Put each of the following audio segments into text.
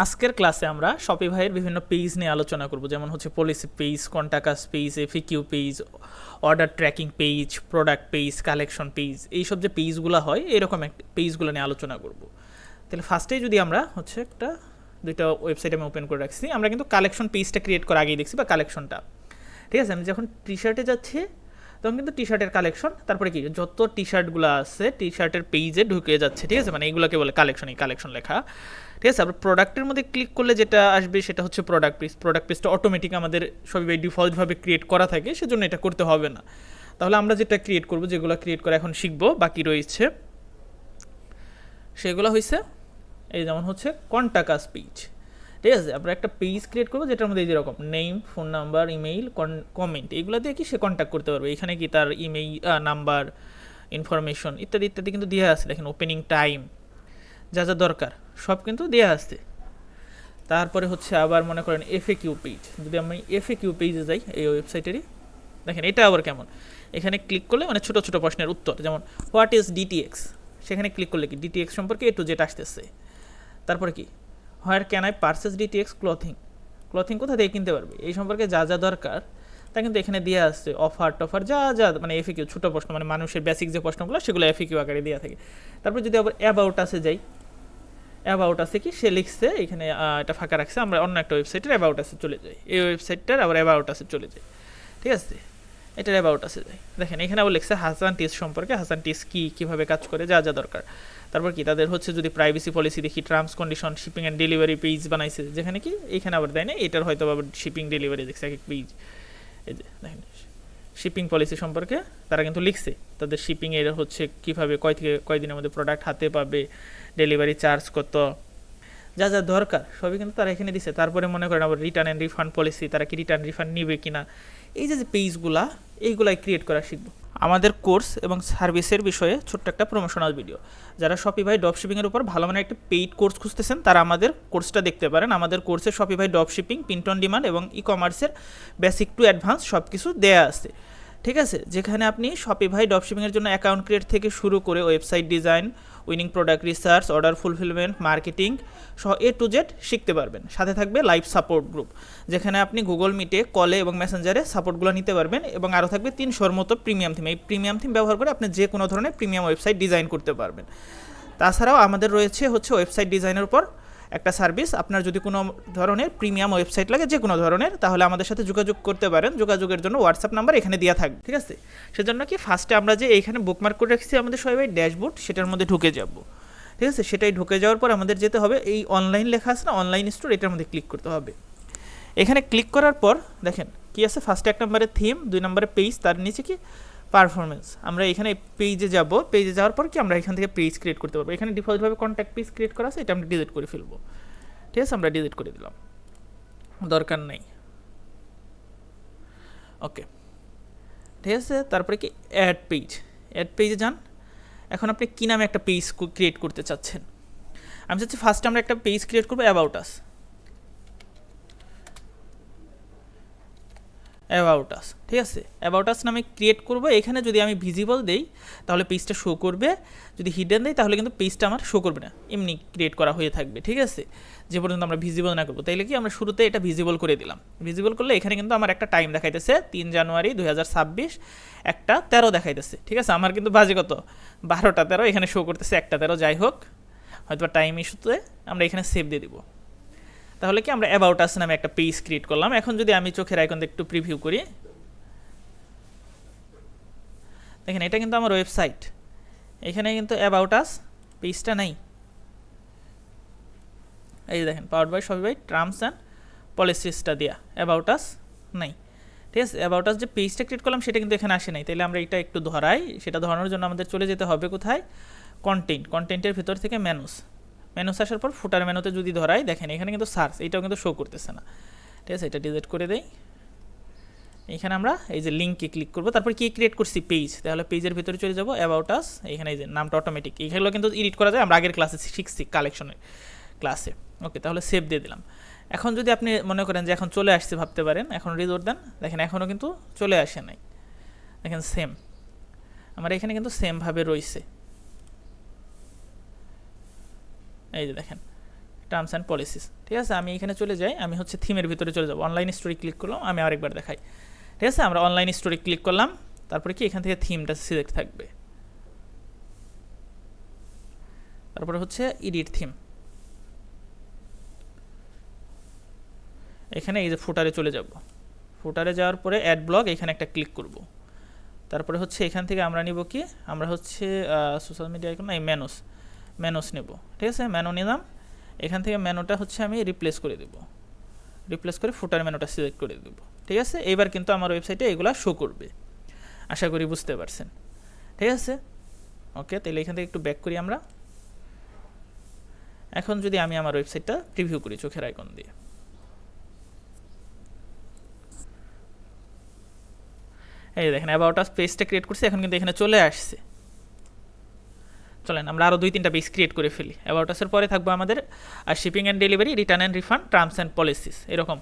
আজকের ক্লাসে আমরা শপিফাইয়ের বিভিন্ন পেজ নিয়ে আলোচনা করব। যেমন হচ্ছে policy page contact us page FAQ page order tracking page product page collection page এইসব যে পেজগুলো হয়, এরকম একটা পেজগুলো নিয়ে আলোচনা করব। তাহলে ফার্স্টেই যদি আমরা হচ্ছে একটা, দুইটা ওয়েবসাইট আমি ওপেন করে রাখছি, আমরা কিন্তু কালেকশন পেজটা ক্রিয়েট করা আগেই দেখছি বা কালেকশনটা ঠিক আছে? আমি যখন টি শার্টে যাচ্ছি তখন কিন্তু টি শার্টের কালেকশন তারপরে কি, যত টি শার্টগুলো আছে টি শার্টের পেজে ঢুকে যাচ্ছে, ঠিক আছে? মানে এইগুলোকে বলে কালেকশন এই কালেকশন লেখা। ঠিক আছে? আবার প্রোডাক্টের মধ্যে ক্লিক করলে যেটা আসবে, সেটা হচ্ছে প্রোডাক্ট পেজ প্রোডাক্ট পেজটা অটোমেটিক আমাদের সবই ডিফল্টভাবে ক্রিয়েট করা থাকে, সেজন্য এটা করতে হবে না। তাহলে আমরা যেটা ক্রিয়েট করব, যেগুলো ক্রিয়েট করে এখন শিখব, বাকি রয়েছে। সেগুলো হয়েছে এই যেমন হচ্ছে কন্টাকাস পেজ ঠিক আছে, আমরা একটা পেজ ক্রিয়েট করব যেটার মধ্যে যেরকম name phone number email comment এইগুলো দিয়ে কি সে কন্ট্যাক্ট করতে পারবে? এখানে কি তার ইমেইল নাম্বার ইনফরমেশন ইত্যাদি ইত্যাদি কিন্তু দিয়ে আসছে দেখেন ওপেনিং টাইম যা যা দরকার, সব কিন্তু দিয়ে আসছে তারপরে হচ্ছে আবার মনে করেন এফএ কিউ পেজ যদি আমি এফএ কিউ পেজে যাই, এই ওয়েবসাইটেরই দেখেন এটা আবার কেমন? এখানে ক্লিক করলে মানে ছোটো ছোটো প্রশ্নের উত্তর, যেমন হোয়াট ইজ ডিটিএক্স সেখানে ক্লিক করলে কি? ডিটিএক্স সম্পর্কে এ টু আসতেছে। তারপরে কি? Where can I purchase DTX clothing? Clothing কোথা থেকে কিনতে পারবে? এই সম্পর্কে যা যা দরকার, তা কিন্তু এখানে দিয়ে আসছে অফার টফার যা যা মানে এফিকিউ ছোটো প্রশ্ন মানে মানুষের বেসিক যে প্রশ্নগুলো, সেগুলো এফিকিউ আকারে দেওয়া থাকে। তারপর যদি আবার অ্যাবাউট আসে যাই অ্যাবাউট আছে কি? সে লিখছে, এখানে এটা ফাঁকা রাখছে, আমরা অন্য একটা ওয়েবসাইটের অ্যাবাউট আছে চলে যাই। এই ওয়েবসাইটটার আবার অ্যাবাউট আছে চলে যাই। ঠিক আছে? এটার অ্যাবাউট আছে দেখেন, এখানে আবার লিখছে হাসান টিস সম্পর্কে। হাসান টিস কী, কীভাবে কাজ করে, যা যা দরকার। তারপর কি, তাদের হচ্ছে যদি প্রাইভেসি পলিসি দেখি terms condition shipping and delivery page বানাইছে, যেখানে কি, এখানে আবার দেয় না, এটার হয়তো আবার শিপিং ডেলিভারি দেখছে, এক এক পেজ এই যে, দেখেন শিপিং পলিসি সম্পর্কে তারা কিন্তু লিখছে। তাদের শিপিং এর হচ্ছে কীভাবে, কয় থেকে কয়দিনের মধ্যে প্রোডাক্ট হাতে পাবে ডেলিভারি চার্জ কত, যা যা দরকার, সবই কিন্তু তারা এখানে দিছে। তারপরে মনে করেন আবার রিটার্ন অ্যান্ড রিফান্ড পলিসি তারা কি রিটার্ন রিফান্ড নিবে কিনা এই যে যে পেজগুলা, এইগুলাই ক্রিয়েট করা শিখব। আমাদের কোর্স এবং সার্ভিসের বিষয়ে ছোট্ট একটা প্রমোশনাল ভিডিও যারা শপিভাই ড্রপ শিপিংয়ের উপর ভালো মানে একটা পেইড কোর্স খুঁজতেছেন, তারা আমাদের কোর্সটা দেখতে পারেন। আমাদের কোর্সে Shopify drop shipping print on demand এবং ই কমার্সের বেসিক টু অ্যাডভান্স সব কিছু দেওয়া আছে। ঠিক আছে? যেখানে আপনি শপিফাই ড্রপ শিপিংয়ের জন্য অ্যাকাউন্ট ক্রিয়েট থেকে শুরু করে website design winning product research order fulfilment marketing সহ এ টু জেড শিখতে পারবেন। সাথে থাকবে লাইভ সাপোর্ট গ্রুপ যেখানে আপনি গুগল মিটে কলে এবং মেসেঞ্জারে সাপোর্টগুলো নিতে পারবেন এবং আরও থাকবে তিনশোর মতো প্রিমিয়াম থিম এই প্রিমিয়াম থিম ব্যবহার করে আপনি যে কোনো ধরনের প্রিমিয়াম ওয়েবসাইট ডিজাইন করতে পারবেন। তাছাড়াও আমাদের রয়েছে হচ্ছে ওয়েবসাইট ডিজাইনের উপর একটা সার্ভিস, আপনার যদি কোনো ধরনের প্রিমিয়াম ওয়েবসাইট লাগে, যে কোনো ধরনের, তাহলে আমাদের সাথে যোগাযোগ করতে পারেন। যোগাযোগের জন্য হোয়াটসঅ্যাপ নাম্বার এখানে দেওয়া থাকবে ঠিক আছে? সেজন্য কি ফার্স্টে আমরা যে এইখানে বুকমার্ক করে রাখছি আমাদের সবাই ড্যাশবোর্ড সেটার মধ্যে ঢুকে যাব, ঠিক আছে? সেটাই ঢুকে যাওয়ার পর আমাদের যেতে হবে, এই অনলাইন লেখা আছে না অনলাইন স্টোর এটার মধ্যে ক্লিক করতে হবে। এখানে ক্লিক করার পর, দেখেন, কি আছে? ফার্স্টে এক নম্বরে থিম দুই নম্বরে পেজ তার নিচে কি? পারফরমেন্স আমরা এখানে পেজে যাব। পেজে যাওয়ার পর কি আমরা এখান থেকে পেজ ক্রিয়েট করতে পারব। এখানে ডিফল্টভাবে কন্ট্যাক্ট পেজ ক্রিয়েট করা আছে, এটা আমরা ডিলিট করে ফেলব। ঠিক আছে? আমরা ডিলিট করে দিলাম। দরকার নেই। ওকে ঠিক আছে? তারপরে কি? অ্যাড পেজ অ্যাড পেজে যান। এখন আপনি কী নামে একটা পেজ ক্রিয়েট করতে চাচ্ছেন? আমি চাচ্ছি ফার্স্ট আমরা একটা পেজ ক্রিয়েট করব অ্যাবাউট আস অ্যাবাউট আস ঠিক আছে? অ্যাবাউট আস নামে ক্রিয়েট করব। এখানে যদি আমি ভিজিবল দেই, তাহলে পেজটা শো করবে। যদি হিডেন দেই, তাহলে কিন্তু পেজটা আমার শো করবে না। এমনি ক্রিয়েট করা হয়ে থাকবে, ঠিক আছে? যে পর্যন্ত আমরা ভিজিবল না করব। তাইলে কি আমরা শুরুতে এটা ভিজিবল করে দিলাম। ভিজিবল করলে এখানে কিন্তু আমার একটা টাইম দেখাইতেছে, তিন জানুয়ারি দু হাজার ছাব্বিশ, একটা তেরো দেখাইতেছে, ঠিক আছে? আমার কিন্তু বাজে কত? বারোটা তেরো, এখানে শো করতেছে একটা তেরো, যাই হোক। হয়তো টাইম ইস্যুতে আমরা এখানে সেভ দিয়ে দিব। তাহলে কি আমরা অ্যাবাউট আস নামে একটা পেজ ক্রিয়েট করলাম। এখন যদি আমি চোখের আইকন একটু প্রিভিউ করি। দেখেন, এটা কিন্তু আমার ওয়েবসাইট এখানে কিন্তু অ্যাবাউট আস পেজটা নেই। এই যে দেখেন পাওয়ার বাই সবই বাই টার্মস অ্যান্ড পলিসিসটা দেওয়া অ্যাবাউট আস নেই। ঠিক আছে? অ্যাবাউট আস যে পেজটা ক্রিয়েট করলাম, সেটা কিন্তু এখানে আসে নাই। তাহলে আমরা এটা একটু ধরাই। সেটা ধরানোর জন্য আমাদের চলে যেতে হবে কোথায়? কন্টেন্ট কন্টেন্টের ভিতর থেকে ম্যানুস মেনুস আসার পর ফুটার মেনুতে যদি ধরাই, দেখেন এখানে কিন্তু সার্চ এটাও কিন্তু শো করতেছে না। ঠিক আছে, এটা ডিলিট করে দেই। এখানে আমরা এই যে লিঙ্কে ক্লিক করব, তারপর কি ক্রিয়েট করছি? পেজ তাহলে পেজের ভিতরে চলে যাব অ্যাবাউট আস এখানে এই যে নামটা অটোমেটিক এইগুলো কিন্তু এডিট করা যায়, আমরা আগের ক্লাসে শিখছি কালেকশনের ক্লাসে ওকে তাহলে সেভ দিয়ে দিলাম। এখন যদি আপনি মনে করেন যে এখন চলে আসছে, ভাবতে পারেন, এখন রিজোর্ট দেন, দেখেন এখনও কিন্তু চলে আসে নাই। দেখেন সেম আমার এখানে কিন্তু সেমভাবে রয়েছে। এই যে দেখেন টার্মস অ্যান্ড পলিসিস ঠিক আছে? আমি এখানে চলে যাই, আমি হচ্ছে থিমের ভিতরে চলে যাব। অনলাইন স্টোরি ক্লিক করলাম, আমি আরেকবার দেখাই। ঠিক আছে? আমরা অনলাইন স্টোরি ক্লিক করলাম, তারপরে কি? এখান থেকে থিমটা সিলেক্ট থাকবে। তারপরে হচ্ছে ইডিট থিম এখানে এই যে ফুটারে চলে যাব। ফুটারে যাওয়ার পরে অ্যাড ব্লগ এখানে একটা ক্লিক করব। তারপরে হচ্ছে এখান থেকে আমরা নিব কি? আমরা হচ্ছে সোশ্যাল মিডিয়া এখন এই ম্যানোস ম্যানোস নেব। ঠিক আছে? ম্যানো নিলাম। এখান থেকে ম্যানোটা হচ্ছে আমি রিপ্লেস করে দেব। রিপ্লেস করে ফুটার ম্যানোটা সিলেক্ট করে দেব। ঠিক আছে? এবার কিন্তু আমার ওয়েবসাইটে এগুলা শো করবে। আশা করি বুঝতে পারছেন। ঠিক আছে? ওকে তাহলে এখান থেকে একটু ব্যাক করি আমরা। এখন যদি আমি আমার ওয়েবসাইটটা প্রিভিউ করি চোখের আইকন দিয়ে। এই দেখেন অ্যাবাউট আস পেজটা ক্রিয়েট করছি, এখন কিন্তু এখানে চলে আসছে। চলেন, আমরা আরও দুই, তিনটা পেজ ক্রিয়েট করে ফেলি। অ্যাবাউট আসের পরে থাকব আমাদের আর shipping and delivery return and refund terms and policies এরকম।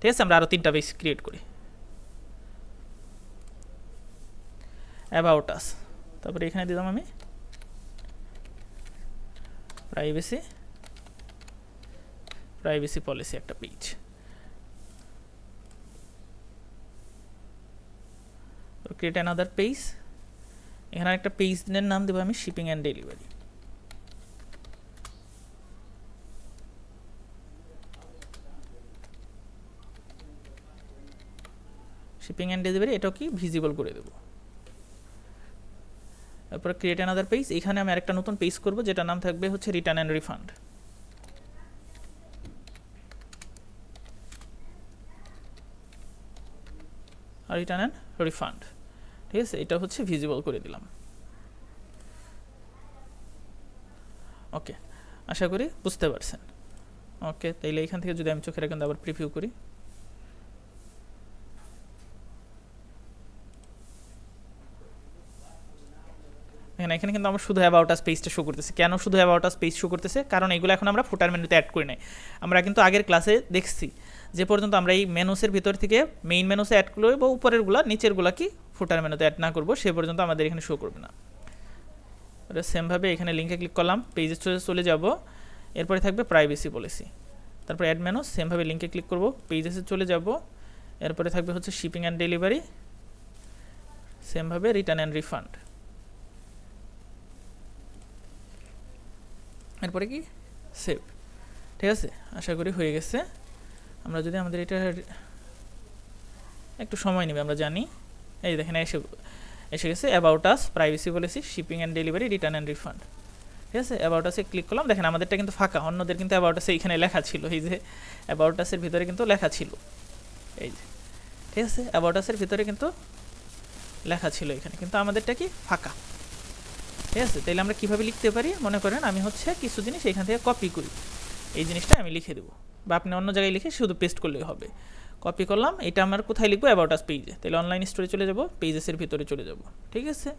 ঠিক আছে, আমরা আরও তিনটা পেজ ক্রিয়েট করি। অ্যাবাউট আস তারপরে এখানে দিলাম আমি। প্রাইভেসি প্রাইভেসি পলিসি একটা পেজ ক্রিয়েট অ্যানাদার পেজ এখানে একটা পেজের নাম দেবো আমি shipping and delivery shipping and delivery এটাও কি ভিজিবল করে দেবো। তারপরে ক্রিয়েট অ্যানাদার পেজ এখানে আমি আরেকটা নতুন পেজ করব যেটা নাম থাকবে হচ্ছে return and refund return and refund ঠিক আছে এটা হচ্ছে ভিজিবল করে দিলাম। ওকে আশা করি বুঝতে পারছেন। ওকে তাইলে এখান থেকে যদি আমি চোখের এখন আবার প্রিভিউ করি। এখানে এখানে কিন্তু আমরা শুধু অ্যাবাউট আস পেজটা শো করতেছে। কেন শুধু অ্যাবাউট আস পেজ শো করতেছে? কারণ এগুলো এখন আমরা ফুটার মেনুতে অ্যাড করি নাই। আমরা কিন্তু আগের ক্লাসে দেখছি যে পর্যন্ত আমরা এই মেনুসের ভিতর থেকে মেইন মেনুসে অ্যাড করব বা উপরেরগুলো, নিচেরগুলো কি ফুটার মেনুতে অ্যাড না করব, সে পর্যন্ত আমাদের এখানে শো করবে না। সেমভাবে এখানে লিঙ্কে ক্লিক করলাম পেজে চলে যাব। এরপরে থাকবে প্রাইভেসি পলিসি তারপর অ্যাড মেনু সেমভাবে লিঙ্কে ক্লিক করব পেজেসে চলে যাব। এরপরে থাকবে হচ্ছে শিপিং অ্যান্ড ডেলিভারি সেমভাবে রিটার্ন অ্যান্ড রিফান্ড এরপরে কি? সেভ ঠিক আছে? আশা করি হয়ে গেছে। আমরা যদি আমাদের এটা একটু সময় নেবে, আমরা জানি। এই দেখেন, এসে এসে গেছে about us privacy policy shipping and delivery return and refund ঠিক আছে? অ্যাবাউট আসে ক্লিক করলাম। দেখেন, আমাদেরটা কিন্তু ফাঁকা। অন্যদের কিন্তু অ্যাবাউট আসে এখানে লেখা ছিল। এই যে অ্যাবাউট আসের ভিতরে কিন্তু লেখা ছিল। এই যে। ঠিক আছে? অ্যাবাউট আসের ভিতরে কিন্তু লেখা ছিল এখানে। কিন্তু আমাদেরটা কি? ফাঁকা। ঠিক আছে? তাহলে আমরা কীভাবে লিখতে পারি? মনে করেন আমি হচ্ছে কিছু জিনিস এখান থেকে কপি করি। এই জিনিসটা আমি লিখে দেবো। বা আপনি অন্য জায়গায় লিখে শুধু পেস্ট করলেই হবে। কপি করলাম, এটা আমার কোথায় লিখব? অ্যাবাউট আস পেজে তাহলে অনলাইন স্টোরে চলে যাব পেজেসের ভিতরে চলে যাব। ঠিক আছে?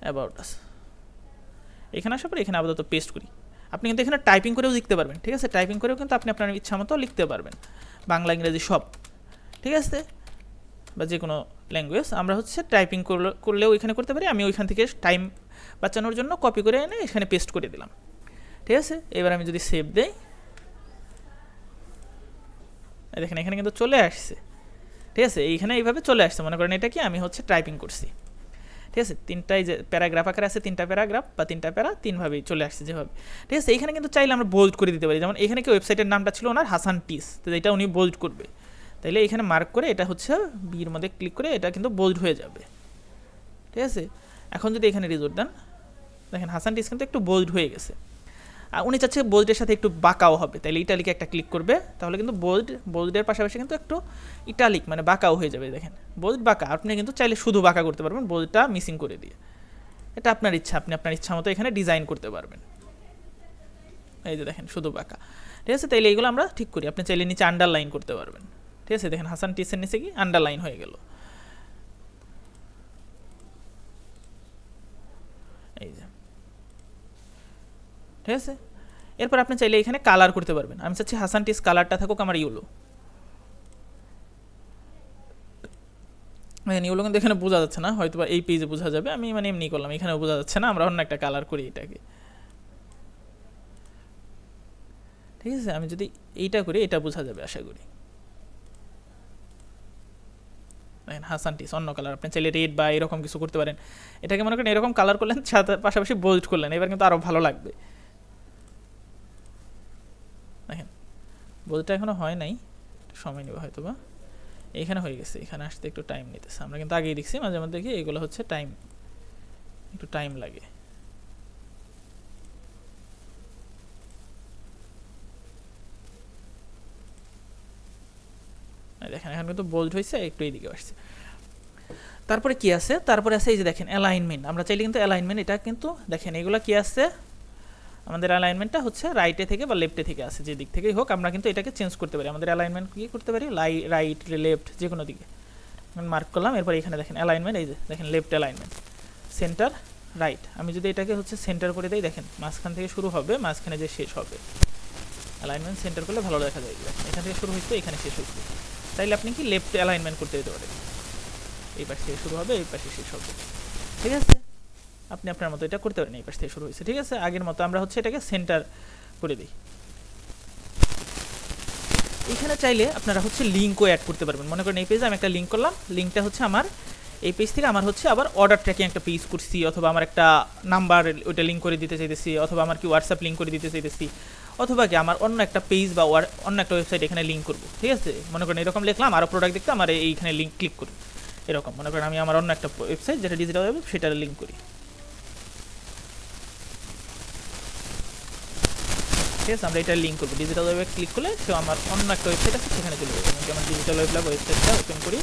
অ্যাবাউট আস এখানে আসার পরে এখানে আপাতত পেস্ট করি। আপনি কিন্তু এখানে টাইপিং করেও লিখতে পারবেন। ঠিক আছে? টাইপিং করেও কিন্তু আপনি আপনার ইচ্ছা মতো লিখতে পারবেন। বাংলা, ইংরেজি সব। ঠিক আছে? বা যে কোনো ল্যাঙ্গুয়েজ আমরা হচ্ছে টাইপিং করলেও এখানে করতে পারি। আমি ওইখান থেকে টাইম বাঁচানোর জন্য কপি করে এনে এখানে পেস্ট করে দিলাম। ঠিক আছে? এবার আমি যদি সেভ দেই দেখেন, এখানে কিন্তু চলে আসছে। ঠিক আছে? এইখানে এইভাবে চলে আসছে। মনে করেন এটা কি? আমি হচ্ছে টাইপিং করছি। ঠিক আছে? তিনটাই যে প্যারাগ্রাফ আকারে আছে, তিনটা প্যারাগ্রাফ বা তিনটা প্যারা তিনভাবেই চলে আসছে যেভাবে। ঠিক আছে? এইখানে কিন্তু চাইলে আমরা বোল্ড করে দিতে পারি। যেমন এখানে কি ওয়েবসাইটের নামটা ছিল ওনার? হাসান টিস। তো এটা উনি বোল্ড করবে। তাইলে এখানে মার্ক করে এটা হচ্ছে বির মধ্যে ক্লিক করে এটা কিন্তু বোল্ড হয়ে যাবে। ঠিক আছে? এখন যদি এখানে রিজোর্ট দেন, দেখেন হাসান টিস কিন্তু একটু বোল্ড হয়ে গেছে। আর উনি চাচ্ছে বোল্ডের সাথে একটু বাঁকাও হবে তাহলে ইটালিকে একটা ক্লিক করবে, তাহলে কিন্তু বোল্ড বোল্ডের পাশাপাশি কিন্তু একটু ইটালিক মানে বাঁকাও হয়ে যাবে, দেখেন। বোল্ড বাঁকা, আপনি কিন্তু চাইলে শুধু বাঁকা করতে পারবেন বোল্ডটা মিসিং করে দিয়ে। এটা আপনার ইচ্ছা, আপনি আপনার ইচ্ছা মতো এখানে ডিজাইন করতে পারবেন। এই যে দেখেন, শুধু বাঁকা। ঠিক আছে, তাইলে এইগুলো আমরা ঠিক করি, আপনি চাইলে নিচে আন্ডারলাইন করতে পারবেন। ঠিক আছে, দেখেন হাসান টিসের নিচে কি আন্ডারলাইন হয়ে গেল। এই যে। ঠিক আছে? এরপর আপনি চাইলে এখানে কালার করতে পারবেন। আমি চাচ্ছি হাসান টিস কালারটা থাকুক আমার ইউলো মানে ইউলো কিন্তু এখানে বোঝা যাচ্ছে না। হয়তো বা এই পেজে বোঝা যাবে। আমি মানে এমনি করলাম। এখানেও বোঝা যাচ্ছে না। আমরা অন্য একটা কালার করি এটাকে। ঠিক আছে? আমি যদি এইটা করি, এটা বোঝা যাবে আশা করি। দেখেন হাসানটিস অন্য কালার। আপনি চাইলে রেড বা এরকম কিছু করতে পারেন। এটাকে মনে করেন এরকম কালার করলেন পাশাপাশি বোল্ড করলেন। এবার কিন্তু আরও ভালো লাগবে। দেখেন বোল্ডটা এখনও হয় নাই। সময় নেবে হয়তো বা এখানে হয়ে গেছে, এখানে আসতে একটু টাইম নিতেছে। আমরা কিন্তু আগেই দেখছি, মাঝে মধ্যে দেখি এগুলো হচ্ছে টাইম একটু টাইম লাগে। দেখেন, এখন কিন্তু বোল্ড হয়েছে একটু এইদিকে আসছে। তারপরে কি আছে? তারপরে আছে এই যে দেখেন অ্যালাইনমেন্ট আমরা চাইলে কিন্তু অ্যালাইনমেন্ট এটা কিন্তু দেখেন, এগুলো কি আছে? আমাদের অ্যালাইনমেন্টটা হচ্ছে রাইটে থেকে বা লেফটে থেকে আসে যে দিক থেকেই হোক, আমরা কিন্তু এটাকে চেঞ্জ করতে পারি। আমাদের অ্যালাইনমেন্ট কি করতে পারি? লাই রাইট লেফট যে কোনো দিকে মার্ক করলাম, এরপর এখানে দেখেন অ্যালাইনমেন্ট এই যে দেখেন লেফট অ্যালাইনমেন্ট সেন্টার রাইট আমি যদি এটাকে হচ্ছে সেন্টার করে দিই, দেখেন, মাঝখান থেকে শুরু হবে, মাঝখানে যে শেষ হবে। অ্যালাইনমেন্ট সেন্টার করলে ভালো দেখা যায়। এখান থেকে শুরু হচ্ছে এখানে শেষ হচ্ছে তাইলে আপনি কি লেফট অ্যালাইনমেন্ট করতে দিতে পারেন। এই পাশ থেকে শুরু হবে, এই পাশে শেষ হবে। ঠিক আছে? আপনি আপনার মতো এটা করতে পারেন, এই পাশ থেকে শুরু হয়েছে। ঠিক আছে? আগের মতো আমরা হচ্ছে এটাকে সেন্টার করে দিই। এখানে চাইলে আপনারা হচ্ছে লিঙ্কও অ্যাড করতে পারবেন। মনে করেন এই পেজে আমি একটা লিঙ্ক করলাম। লিঙ্কটা হচ্ছে আমার, এই পেজ থেকে আমার হচ্ছে আবার অর্ডার ট্র্যাকিং একটা পেজ করছি, অথবা আমার একটা নাম্বার ওইটা লিঙ্ক করে দিতে চাইতেছি, অথবা আমার কি হোয়াটসঅ্যাপ লিঙ্ক করে দিতে চাইতেছি। অথবা কি আমার অন্য একটা পেজ বা অন্য একটা ওয়েবসাইট এখানে লিঙ্ক করব, ঠিক আছে? মনে করেন এরকম লিখলাম আরও প্রোডাক্ট দেখতে আমার এইখানে লিঙ্ক ক্লিক করি এরকম। মনে করেন আমি আমার অন্য একটা ওয়েবসাইট যেটা ডিজিটাল ওয়েব সেটার লিঙ্ক করি। ঠিক আছে? আমরা এটা লিঙ্ক করব। ডিজিটাল ওয়েবে ক্লিক করলে সে আমার অন্য একটা ওয়েবসাইট আছে, সেখানে চলে যাবে। আমি আমার ডিজিটাল ওয়েব ওয়েবসাইটটা ওপেন করি।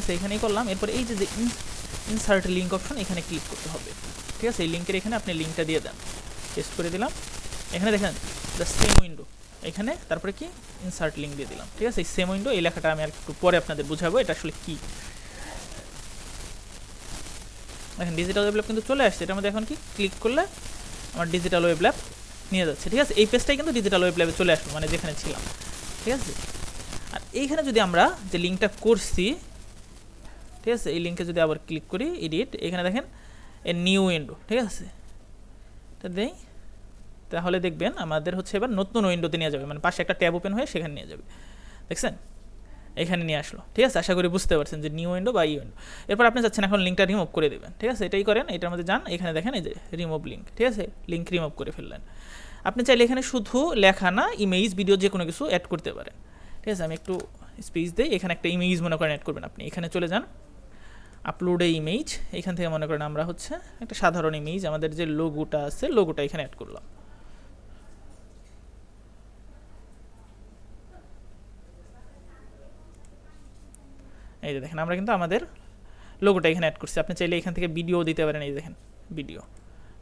আছে এখানেই করলাম। এরপর এই যে যে ইনসার্ট লিঙ্ক অপশন এখানে ক্লিক করতে হবে। ঠিক আছে? এই লিঙ্কের এখানে আপনি লিঙ্কটা দিয়ে দেন। টেস্ট করে দিলাম। এখানে দেখেন দ্য সেম উইন্ডো এখানে তারপরে কি? ইনসার্ট লিঙ্ক দিয়ে দিলাম। ঠিক আছে? এই সেম উইন্ডো এই লেখাটা আমি আর একটু পরে আপনাদের বুঝাবো, এটা আসলে কি? দেখেন ডিজিটাল ওয়েব ল্যাব কিন্তু চলে আসছে। এটার মধ্যে এখন কি? ক্লিক করলে আমার ডিজিটাল ওয়েব ল্যাব নিয়ে যাচ্ছে। ঠিক আছে? এই পেজটাই কিন্তু ডিজিটাল ওয়েব ল্যাবে চলে আসবে মানে যেখানে ছিলাম। ঠিক আছে? আর এইখানে যদি আমরা যে লিঙ্কটা করছি ঠিক আছে? এই লিঙ্কে যদি আবার ক্লিক করি এডিট এখানে দেখেন, এ নিউ উইন্ডো ঠিক আছে? এটা দেই, তাহলে দেখবেন আমাদের হচ্ছে এবার নতুন উইন্ডোতে নিয়ে যাবে। মানে পাশে একটা ট্যাব ওপেন হয়ে সেখানে নিয়ে যাবে। দেখছেন? এখানে নিয়ে আসলো। ঠিক আছে? আশা করি বুঝতে পারছেন যে নিউ উইন্ডো বা ই উইন্ডো এরপর আপনি চাচ্ছেন এখন লিঙ্কটা রিমুভ করে দেবেন। ঠিক আছে? এটাই করেন, এটার মধ্যে যান। এখানে দেখেন, এই যে রিমুভ লিঙ্ক ঠিক আছে? লিঙ্ক রিমুভ করে ফেললেন। আপনি চাইলে এখানে শুধু লেখা না ইমেজ ভিডিও যে কোনো কিছু অ্যাড করতে পারেন। ঠিক আছে? আমি একটু স্পেস দিই। এখানে একটা ইমেজ মনে করেন অ্যাড করবেন আপনি। এখানে চলে যান। আপলোড এ ইমেজ এখান থেকে মনে করেন আমরা হচ্ছে একটা সাধারণ ইমেজ আমাদের যে লোগোটা আছে লোগোটা এখানে অ্যাড করলাম। এই যে দেখেন, আমরা কিন্তু আমাদের লোগোটা এখানে অ্যাড করছি। আপনি চাইলে এখান থেকে ভিডিও দিতে পারেন, এই দেখেন ভিডিও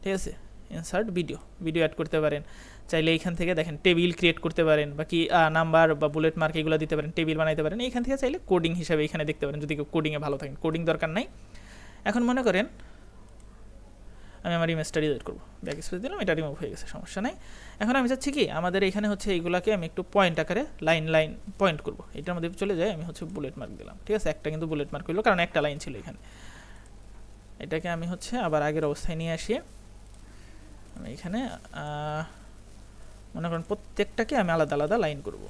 ঠিক আছে? ইনসার্ট ভিডিও ভিডিও অ্যাড করতে পারেন। চাইলে এইখান থেকে দেখেন টেবিল ক্রিয়েট করতে পারেন বা কি নাম্বার বা বুলেট মার্ক এগুলো দিতে পারেন টেবিল বানাইতে পারেন এইখান থেকে চাইলে কোডিং হিসাবে এখানে দেখতে পারেন, যদি কেউ কোডিংয়ে ভালো থাকেন কোডিং দরকার নাই। এখন মনে করেন আমি আমার ইমেজটা রিজেক্ট করব। ব্যাক স্পেস দিলাম, এটা রিমুভ হয়ে গেছে, সমস্যা নাই। এখন আমি চাচ্ছি কি, আমাদের এখানে হচ্ছে এইগুলোকে আমি একটু পয়েন্ট আকারে লাইন লাইন পয়েন্ট করব। এটার মধ্যে চলে যায়, আমি হচ্ছে বুলেট মার্ক দিলাম, ঠিক আছে? একটা কিন্তু বুলেট মার্ক হইল, কারণ একটা লাইন ছিল এখানে। এটাকে আমি হচ্ছে আবার আগের অবস্থায় নিয়ে আসি। আমি এখানে মনে করেন প্রত্যেকটাকে আমি আলাদা আলাদা লাইন করব।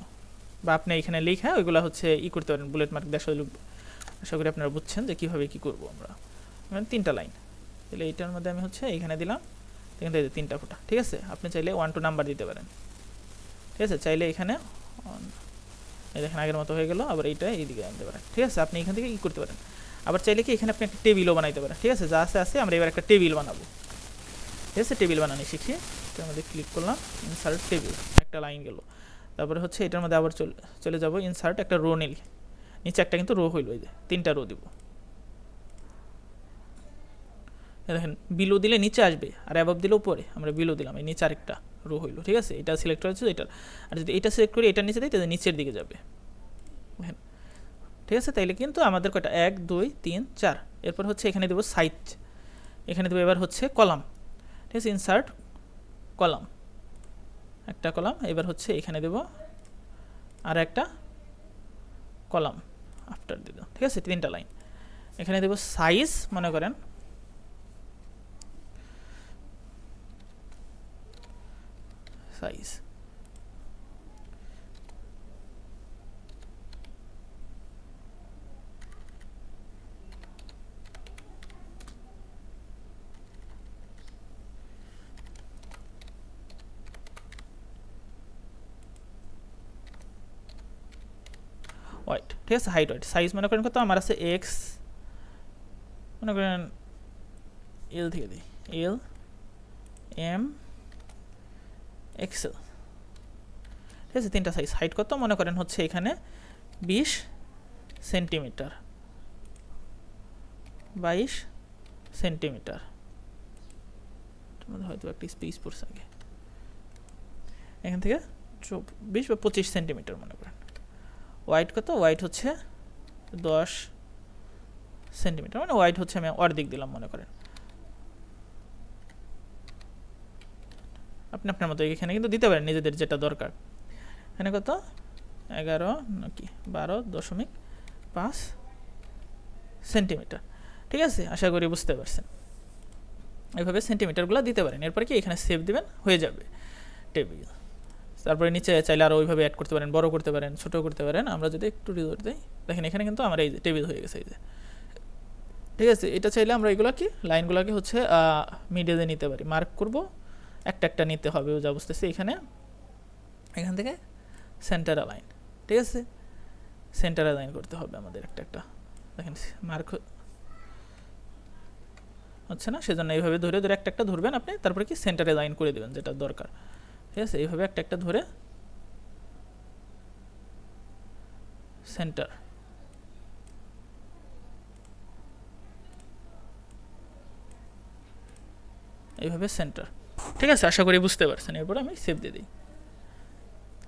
বা আপনি এখানে লেখা, ওইগুলো হচ্ছে ই করতে পারেন বুলেট মার্ক দেশ আশা করি আপনারা বুঝছেন যে কীভাবে কী করব আমরা। মানে তিনটা লাইন তাহলে এইটার মধ্যে আমি হচ্ছে এইখানে দিলাম, এখান থেকে তিনটা ফোটা, ঠিক আছে? আপনি চাইলে ওয়ান টু নাম্বার দিতে পারেন। ঠিক আছে? চাইলে এখানে এই দেখেন আগের মতো হয়ে গেল, আবার এইটা এইদিকে আনতে পারেন। ঠিক আছে? আপনি এখান থেকে ই করতে পারেন। আবার চাইলে কি এখানে আপনি একটা টেবিলও বানাইতে পারেন। ঠিক আছে? যা আছে আছে, আমরা এবার একটা টেবিল বানাবো। ঠিক আছে? টেবিল বানানো শিখি। এটার মধ্যে ক্লিক করলাম ইনসার্ট টেবিল একটা লাইন গেল। তারপরে হচ্ছে এটার মধ্যে আবার চলে চলে যাব ইনসার্ট একটা রো নিলি। নিচে একটা কিন্তু রো হইল এই যে, তিনটা রো দিব। দেখেন বিলো দিলে নিচে আসবে, আর অ্যাবভ দিলে উপরে। আমরা বিলো দিলাম, এই নিচে আরেকটা রো হইল, ঠিক আছে? এটা সিলেক্ট হয়েছে, এটা। আর যদি এটা সিলেক্ট করি, এটার নিচে দিই, তাহলে নিচের দিকে যাবে। দেখেন, ঠিক আছে? তাইলে কিন্তু আমাদের কয়টা? এক, দুই, তিন, চার। এরপর হচ্ছে এখানে দেবো সাইজ এখানে দেবো এবার হচ্ছে কলাম ঠিক insert কলাম একটা কলাম এবার হচ্ছে এখানে দেব আর একটা কলাম আফটার দিব। ঠিক আছে? তিনটা লাইন এখানে দেব সাইজ মনে করেন। সাইজ ঠিক আছে? হাইট হোয়াইট সাইজ মনে করেন কত? আমার আছে এক্স, মনে করেন এল থেকে দিই। এল, এম এক্সেল ঠিক আছে, তিনটা সাইজ। হাইট কত? মনে করেন হচ্ছে এখানে বিশ সেন্টিমিটার। বাইশ সেন্টিমিটার। হয়তো একটা স্পেস পড়ছে আগে। এখান থেকে চব্বিশ বা পঁচিশ সেন্টিমিটার মনে করেন। হোয়াইট কত? হোয়াইট হচ্ছে দশ সেন্টিমিটার। মানে হোয়াইট হচ্ছে আমি অর্ধেক দিলাম মনে করেন। আপনি আপনার মতো এখানে কিন্তু দিতে পারেন, নিজেদের যেটা দরকার। এখানে কত? এগারো নাকি? বারো দশমিক পাঁচ সেন্টিমিটার। ঠিক আছে? আশা করি বুঝতে পারছেন। এইভাবে সেন্টিমিটারগুলো দিতে পারেন। এরপরে কি? এখানে সেভ দিবেন, হয়ে যাবে। টেবিল তারপরে নিচে চাইলে আরও ওইভাবে অ্যাড করতে পারেন, বড় করতে পারেন, ছোটো করতে পারেন। আমরা যদি একটু রিজোর দিই, দেখেন এখানে কিন্তু আমার এই টেবিল হয়ে গেছে, এই যে। ঠিক আছে, এটা চাইলে আমরা এগুলো কি লাইনগুলোকে হচ্ছে মিডিয়াতে নিতে পারি। মার্ক করব, একটা একটা নিতে হবে যা বুঝতেছি এখানে। এখান থেকে সেন্টার লাইন ঠিক আছে? সেন্টার লাইন করতে হবে আমাদের একটা একটা। দেখেন মার্ক হচ্ছে না? সেজন্য এইভাবে ধরে ধরে একটা একটা ধরবেন আপনি, তারপরে কি সেন্টারে লাইন করে দেবেন, যেটা দরকার। ঠিক আছে? এইভাবে একটা একটা ধরে সেন্টার এইভাবে সেন্টার ঠিক আছে? আশা করি বুঝতে পারছেন। এরপর আমি সেভ দিয়ে দিই।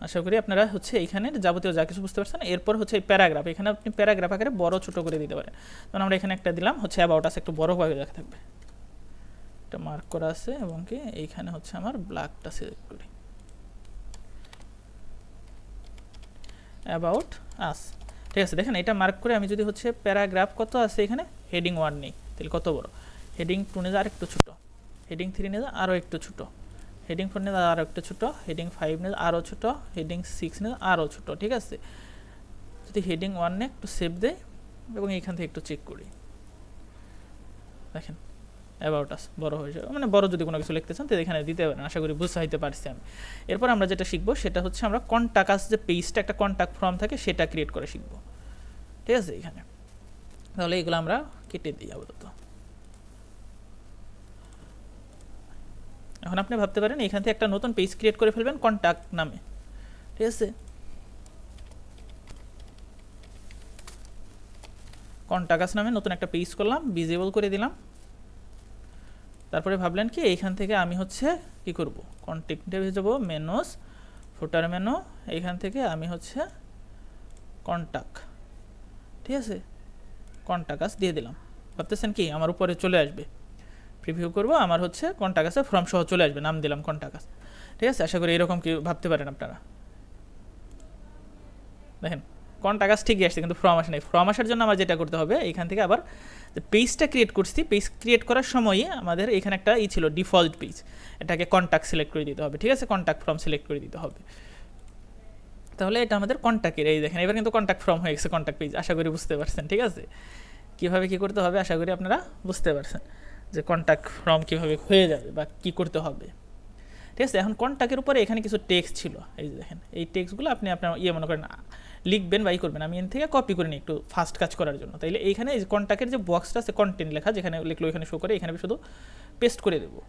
আশা করি আপনারা হচ্ছে এইখানে যাবতীয় যা কিছু বুঝতে পারছেন। এরপর হচ্ছে এই প্যারাগ্রাফ এখানে আপনি প্যারাগ্রাফ আকারে বড় ছোট করে দিতে পারেন। তখন আমরা এখানে একটা দিলাম, হচ্ছে অ্যাবাউট আছে, একটু বড় ভাবে দেখা থাকবে। এটা মার্ক করা আছে এবং কি, এইখানে হচ্ছে আমার ব্ল্যাকটা সিলেক্ট করি। অ্যাবাউট আস ঠিক আছে, দেখেন এটা মার্ক করে আমি যদি হচ্ছে প্যারাগ্রাফ কত আছে এখানে? হেডিং ওয়ান নেই, তাহলে কত বড়? হেডিং টু নিয়ে আর একটু ছোটো। হেডিং থ্রি নিয়ে আরও একটু ছোটো। হেডিং ফোর নিয়ে আরও একটু ছোটো। হেডিং ফাইভ নিয়ে আরও ছোটো। হেডিং সিক্স নিয়ে আরও ছোটো, ঠিক আছে? যদি হেডিং ওয়ান নিয়ে একটু সেভ দেয় এবং এইখান থেকে একটু চেক করি। দেখেন। অ্যাবাউট আস বড় হয়ে যাবে। মানে বড় যদি কোনো কিছু লিখতে চান তাহলে এখানে দিতে পারেন। আশা করি বুঝাইতে পারছি আমি। এরপর আমরা যেটা শিখব, সেটা হচ্ছে আমরা কন্টাকাস যে পেজটা একটা কন্ট্যাক্ট ফর্ম থাকে, সেটা ক্রিয়েট করে শিখব। ঠিক আছে, এখানে। তাহলে এগুলো আমরা কেটে দিই আপাতত। এখন আপনি ভাবতে পারেন, এখান থেকে একটা নতুন পেজ ক্রিয়েট করে ফেলবেন কন্ট্যাক্ট নামে। ঠিক আছে? কন্ট্যাক্টাস নামে নতুন একটা পেজ করলাম ভিজিবল করে দিলাম। তারপরে ভাবলেন কি, এইখান থেকে আমি হচ্ছে কি করব? কন্টেন্টে যাব মেনোস ফুটার মেনু এইখান থেকে আমি হচ্ছে কন্টাক্ট ঠিক আছে? কন্টাকাস দিয়ে দিলাম। ভাবতেছেন কি, আমার উপরে চলে আসবে। প্রিভিউ করব, আমার হচ্ছে কন্টাকাসে ফর্ম সহ চলে আসবে, নাম দিলাম কন্টাকাস ঠিক আছে? আশা করি এরকম কি ভাবতে পারেন আপনারা। দেখেন কন্টাকাস ঠিকই আসছে, কিন্তু ফর্ম আসে নাই। ফর্ম আসার জন্য আমার যেটা করতে হবে, এখান থেকে আবার পেজটা ক্রিয়েট করছি পেজ ক্রিয়েট করার সময়ই আমাদের এখানে একটা ই ছিল ডিফল্ট পেজ এটাকে কন্ট্যাক্ট সিলেক্ট করে দিতে হবে, ঠিক আছে? কন্ট্যাক্ট ফর্ম সিলেক্ট করে দিতে হবে। তাহলে এটা আমাদের কন্ট্যাক্টের এই দেখেন, এবার কিন্তু কন্ট্যাক্ট ফর্ম হয়ে গেছে কন্ট্যাক্ট পেজ আশা করি বুঝতে পারছেন, ঠিক আছে? কীভাবে কী করতে হবে? আশা করি আপনারা বুঝতে পারছেন যে কন্ট্যাক্ট ফর্ম কীভাবে হয়ে যাবে বা কী করতে হবে। ঠিক আছে? এখন কন্ট্যাক্টের উপরে এখানে কিছু টেক্সট ছিল, এই যে দেখেন, এই টেক্সটগুলো আপনি আপনার ইয়ে মনে করেন লিখবেন বা ই করবেন। আমি এন থেকে কপি করে নিই একটু ফাস্ট কাজ করার জন্য। তাইলে এইখানে এই কন্ট্যাক্টের যে বক্সটা আছে কন্টেন্ট লেখা, যেখানে লিখলো এখানে শো করে, এখানে শুধু পেস্ট করে দেবো।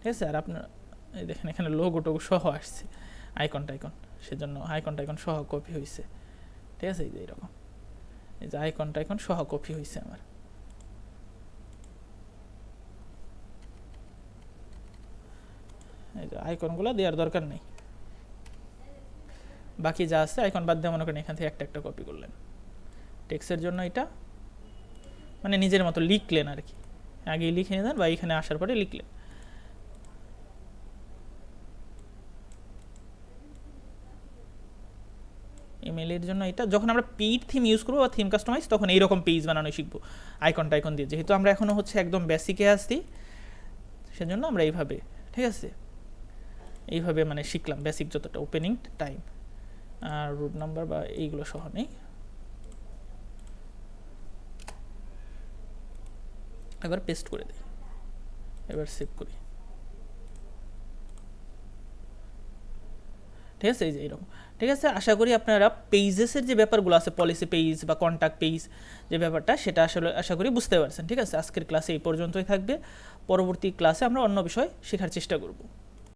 ঠিক আছে? আর আপনার, এই দেখেন এখানে লোগো টোগো সহ আসছে। আইকন টাইকন সেজন্য আইকন টাইকন সহ কপি হয়েছে ঠিক আছে? এই যে এইরকম এই যে আইকন টাইকন সহ কপি হয়েছে আমার। এই যে আইকনগুলো দেওয়ার দরকার নেই। বাকি যা আছে আইকন বাদ দিয়ে মনে করেন এখান থেকে একটা একটা কপি করলেন। টেক্সের জন্য এটা মানে নিজের মতো লিখলেন আর কি। আগেই লিখে নিলেন বা এখানে আসার পরে লিখলেন। ইমেলের জন্য এটা, যখন আমরা পেইড থিম ইউজ করব বা থিম কাস্টমাইজ তখন এইরকম পেজ বানানো শিখব আইকন টাইকন দিয়ে। যেহেতু আমরা এখনও হচ্ছে একদম বেসিকে আসছি সেজন্য আমরা এইভাবে, ঠিক আছে? এইভাবে মানে শিখলাম বেসিক যতটা ওপেনিং টাইম আর রুট নাম্বার বা এইগুলো সহ নেই। এবার পেস্ট করে দিই। এবার সেভ করি। ঠিক আছে? এই যে এরকম। ঠিক আছে? আশা করি আপনারা পেজেসের যে ব্যাপারগুলো আছে পলিসি পেজ বা কন্ট্যাক্ট পেজ যে ব্যাপারটা, সেটা আসলে আশা করি বুঝতে পারছেন। ঠিক আছে? আজকের ক্লাসে এই পর্যন্তই থাকবে। পরবর্তী ক্লাসে আমরা অন্য বিষয় শেখার চেষ্টা করব।